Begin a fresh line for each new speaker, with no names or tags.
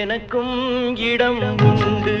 எனக்கும் இடம் உண்டு.